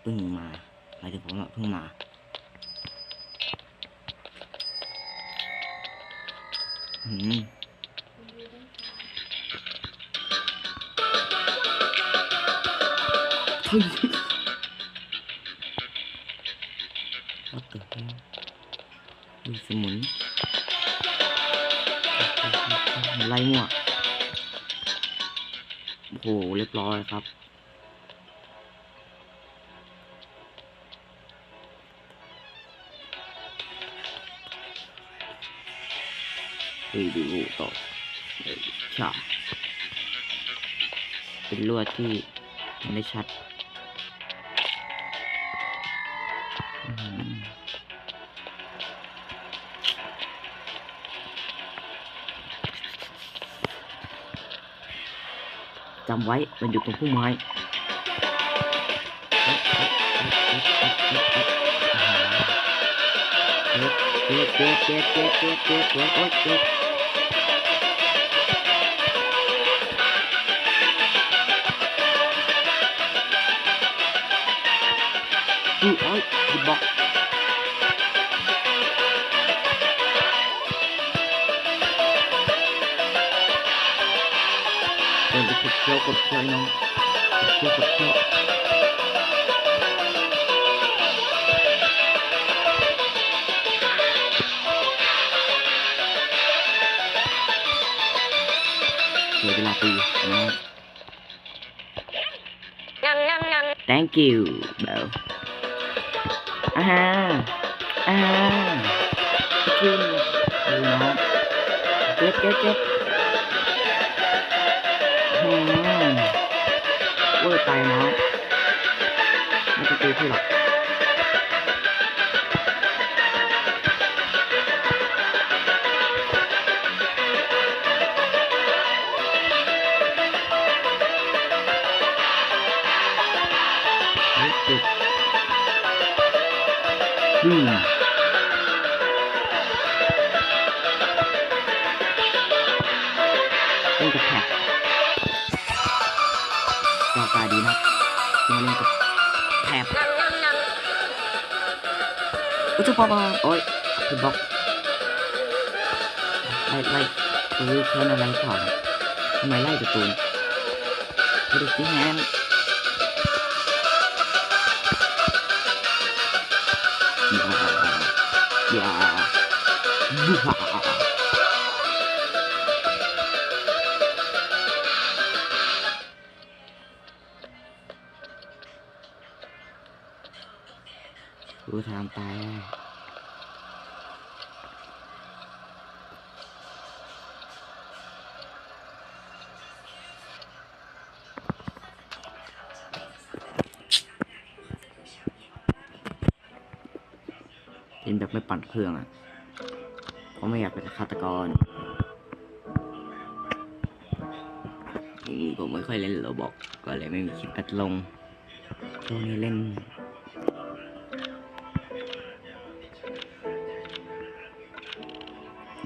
เพิ่งมาหมายถึงผมอะเพิ่งมาอืมเฮ้ย What the hell มีสมุนไล่มั่วโอ้โหเรียบร้อยครับ รีวิวต่อเอ้ยใช่เป็นลวดที่ไม่ชัดจำไว้ มันอยู่ตรงพุ่มไม้ Dört dört dört dört dört dört dört dört. Bu ay bak. Ben de çok çok çok çok Thank you, bro. Aha. Aha. Kim. Nó. Chết, chết, chết. Hmm. Ôi, tài nó. Nó có tiêu thế. อืมเล่นกับแท็บจอตาดีนะมาเล่นกับแท็บโอ้ยจ้าพ่อมาโอ้ยคือบล็อกไล่ไล่เฮ้ยแค่อนอะไรผ่านทำไมไล่ประตูไปดูสิแฮม Buha. Buha. เป็นแบบไม่ปั่นเครื่องอะ เพราะไม่อยากเป็นฆาตกรผมไม่ค่อยเล่นโรบอกก็เลยไม่มีคลิปอัดลงช่วงนี้เล่น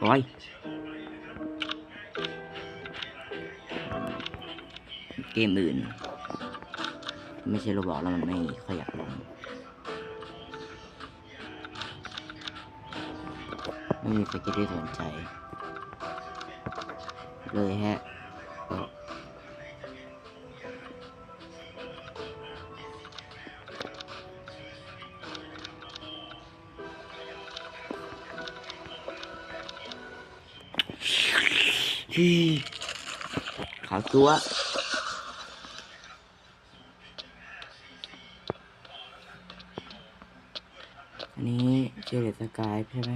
โอ้ยเกมอื่น ไม่ใช่โรบอกแล้วมันไม่ค่อยอยากลง ไม่มีใครคิดได้สนใจ เลยฮะก็ที่ขาวตัวอันนี้เจเลตสกายใช่ไหม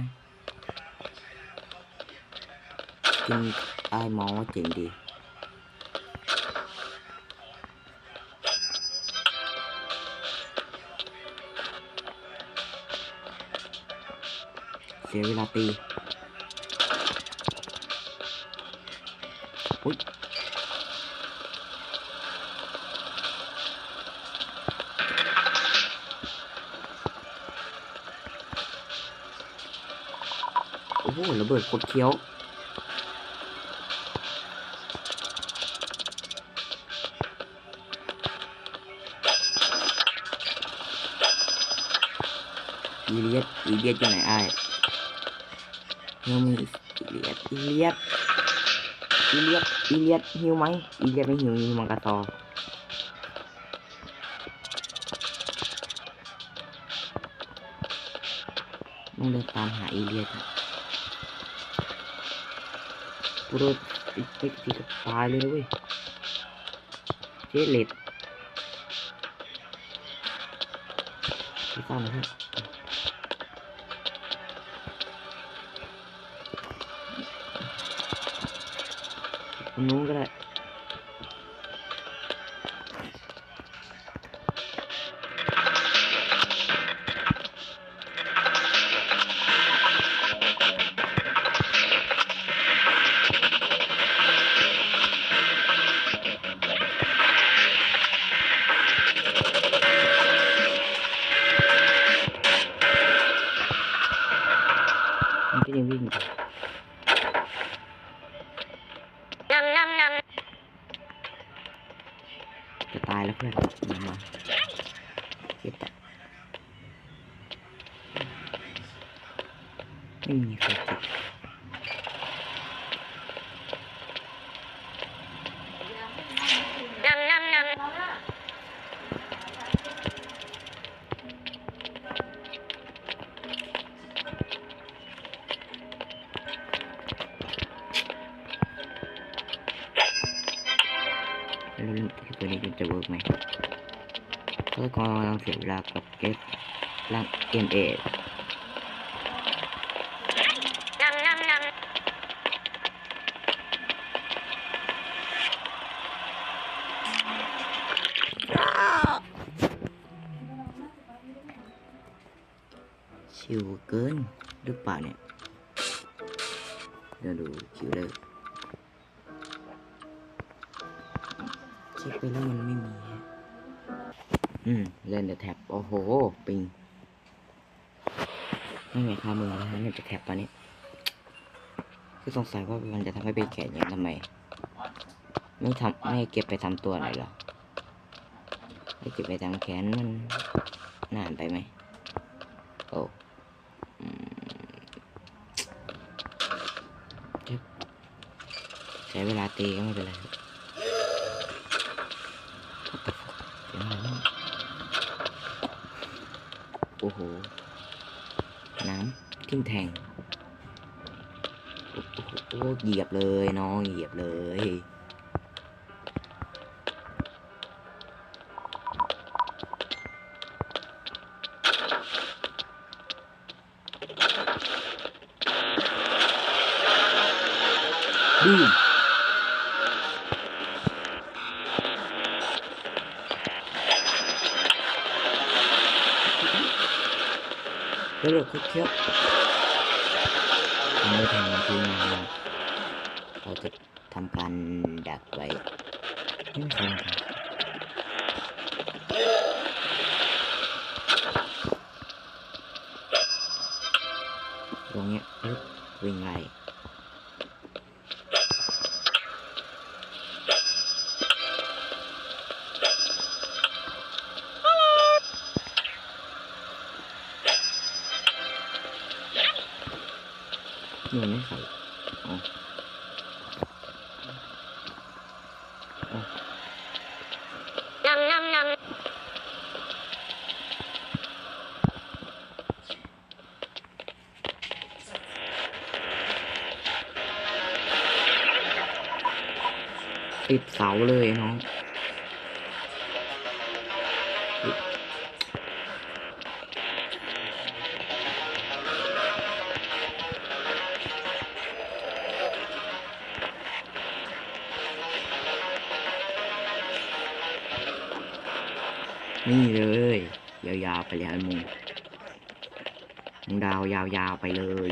จริงไอ้ายมองว่าเจ๋งดีเสียเวลาตีอุ้ยโอ้โหระเบิดกดเคี้ยว เลียดอีเลียดอยู่ไหนไอ้ายเฮลมีอีเลี ย ไม่มีใครเก็บแล้วรู้ที่ตัวนี้จะเวิร์กไหมก็กำลังเสียเวลากับเก็บร่างเอ็มเอ ชิวเกินหรือเปล่าเนี่ยเดี๋ยวดูคิวเลยเช็คไปแล้วมันไม่มีฮะอืม เล่นแต่แท็บ โอ้โห ปิง ไม่มีค่ามือแล้วฮะเนี่ยจะแท็บตอนนี้ คือสงสัยว่ามันจะทำให้เป็นแขนอย่างทำไม ไม่ทำไม่เก็บไปทำตัวหน่อยหรอไม่เก็บไปทำแขนมันนานไปไหมโอ้ ช้เวลาตีก็ไม่เป็นไรครับโอ้โห น้ำทิ้งแทง โอ้โหเหยียบเลยน้องเหยียบเลย เราจะทำการดักไว้ไม่มีใครมาทำตรงเนี้ยปึ๊บวิ่งไล่ ติดเสาเลยน้องนี่เลยยาวๆไปเลยมึงมึงดาวยาวๆไปเลย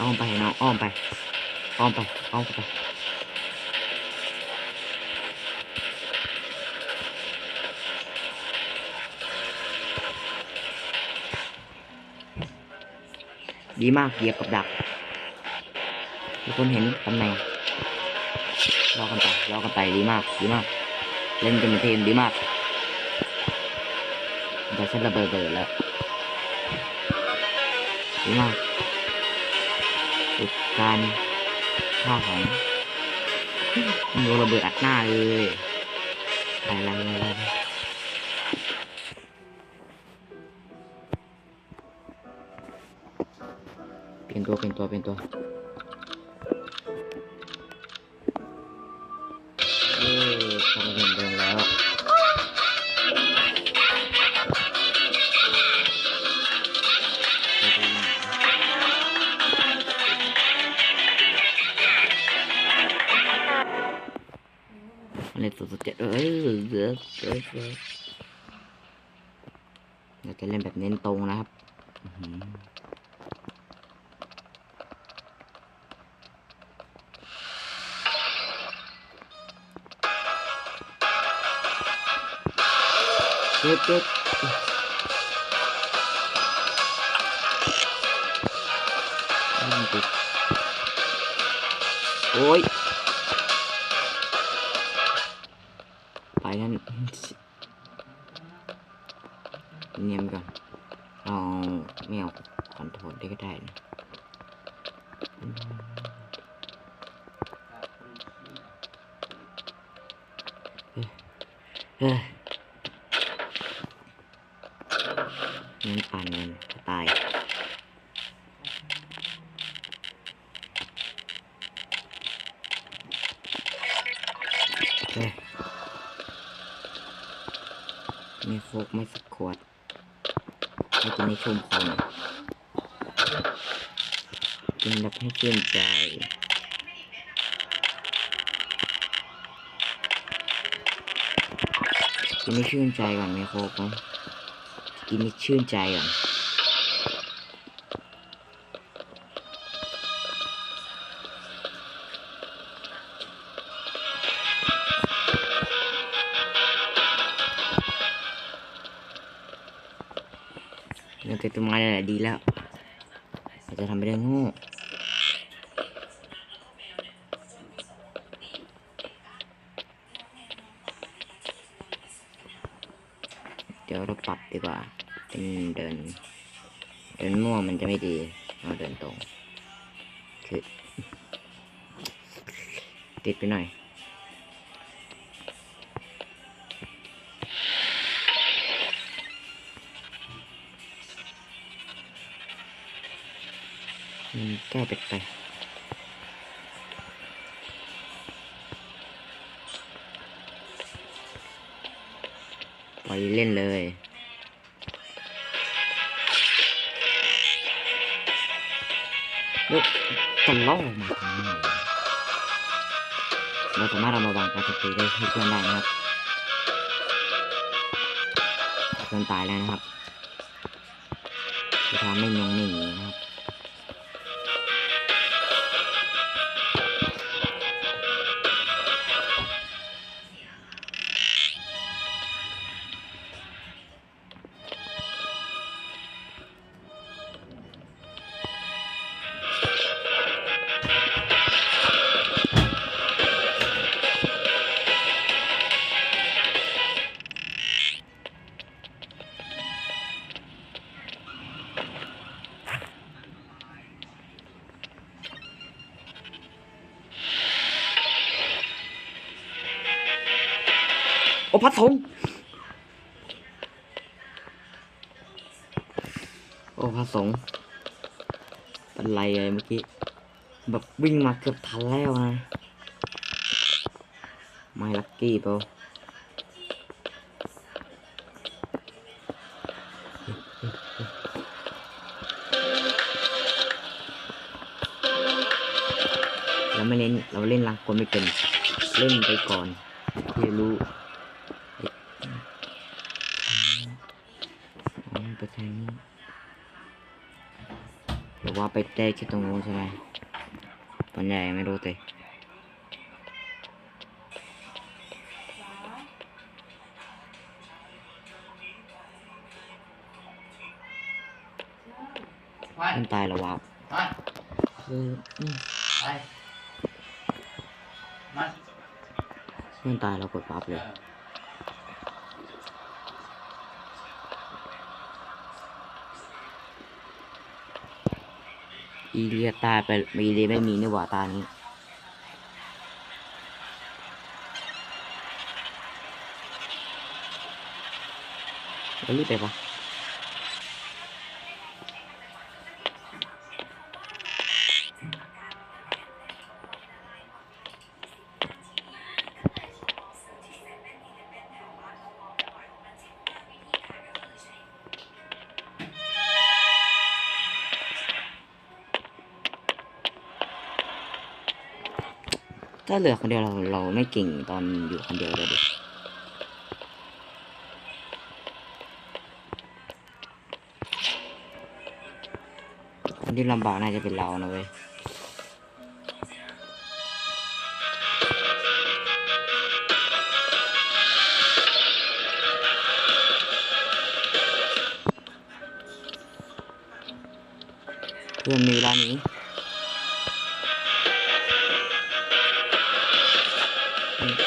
อ้อมไปน้องอ้อมไป อ้อมไป อ้อมไปดีมากเหยียบกับดักทุกคนเห็นตำแหน่งรอกันไปรอกันไปดีมากดีมาก เล่นกันเป็นทีมดีมากแต่ฉันระเบิดเบิดแล้วดีมาก การฆ่าของโดนระเบิดอัดหน้าเลยอะไรอะไรอะไรเปลี่ยนตัวเปลี่ยนตัวเปลี่ยนตัว เล่นสุดสุดเจ็ดเอ้ยเสือเสือเสือเราจะเล่นแบบเน้นตรงนะครับอื้อหือเจ็บเจ็บไม่ติดโอ้ย นั่นเนียมก่อนเอาไม่เอาคอนโทรลได้ก็ได้นะเฮ้ย ไม่โฟกไม่สักขวดให้กินในชุ่มคอหน่อยกินแบบให้ชื่นใจกินให้ชื่นใจก่อนไม่โฟกไหมกินให้ชื่นใจก่อน เรื่องติดต้นไม้นแหละดีแล้วเราจะทำไปได้ง่เดี๋ยวเราปรับดีกว่าเป็นเดิน เดินมั่วมันจะไม่ดีเราเดินตรง คือติดไปหน่อย มันแก้ไปไปปล่อยเล่นเลยล้วจะล่อมาเราสามารถเอามาวางการสตีได้ให้เพื่อนได้นะครับเพื่อนตายแล้วนะครับจะทำไม่ยงไม่หนีนะครับ โอ้พระสงโอ้พระสงฆ์เป็นไรเลยเมื่อกี้ แบบวิ่งมาเกือบทันแล้วนะ ไม่ลักกี้เปล่าเราไม่เล่น เราเล่นลังคนไม่เป็น เล่นไปก่อนที่รู้ ว่าไปเตะที่ตรงนู้นใช่ไหมปัญญายังไม่รู้เลยว่ามันตายแล้ววะมาคืออืมไปมาเพื่อนตายเรากดปั๊บเอเลย อีเลียตายไปอีเลียไม่มีนี่หว่าตานี้เรารีบไปปะ ถ้าเหลือคนเดียวเราเราไม่เก่งตอนอยู่คนเดียวเลยดิคนที่ลำบากน่าจะเป็นเรานะเว้ยเพื่อนมีเวลาหนี้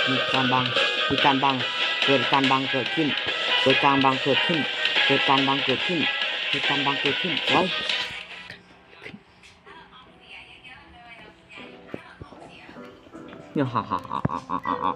มีการบังมีการบังเกิดการบังเกิดขึ้น เกิดการบังเกิดขึ้น เกิดการบังเกิดขึ้น เกิดการบังเกิดขึ้นไว้เนี่ยฮ่าฮ่าฮ่าฮ่าฮ่าฮ่า